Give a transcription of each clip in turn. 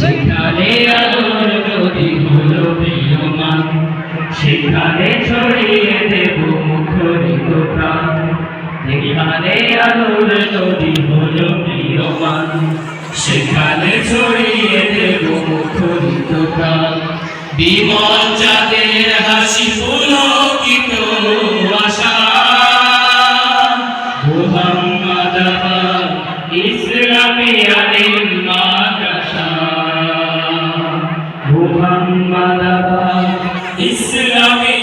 যেখানে আলোর নদী হলো প্রিয়মান সেখানে ছড়িয়ে দেব মুখরিত প্রাণ। যেখানে আলোর নদী হলো প্রিয়মান সেখানে ছড়িয়ে দেব মুখরিত প্রাণ। বিমল চাঁদের হাসি পুলকিত আশা মুহাম্মদ ইসলামী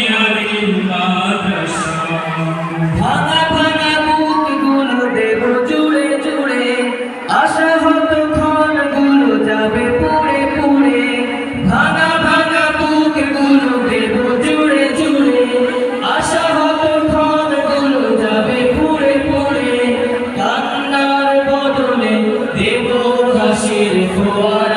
ভাঙা দেব জুড়ে জুড়ে আশা হতো ক্ষণগুলো যাবে পুড়ে পুড়ে। ভাঙা ভাঙা বুকগুলো দেব জুড়ে জুড়ে আশা হতো যাবে পুড়ে পুড়ে। কান্নার বদলে দেব হাসির ফোয়ারা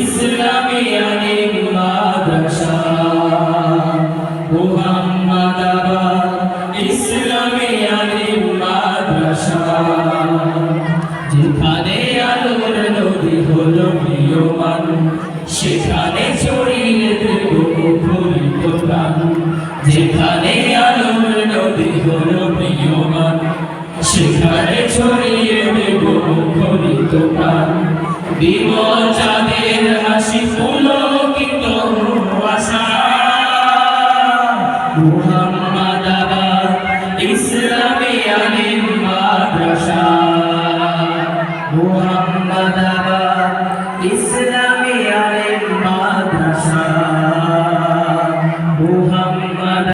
ইসলামী আলিম মাদ্রাসা। মুহাম্মাদাবাদ ইসলামী আলিম মাদ্রাসা। যেখানে আলোর নদী হলো প্রিয়মান সেখানে ছড়িয়ে দেব মুখরিত প্রাণ। যেখানে ছড়িয়ে দেব মুখরিত প্রাণ। দিব চাঁদের হাসি পুলকিত মাদ্রাসা। মুহাম্মাদাবাদ ইসলাম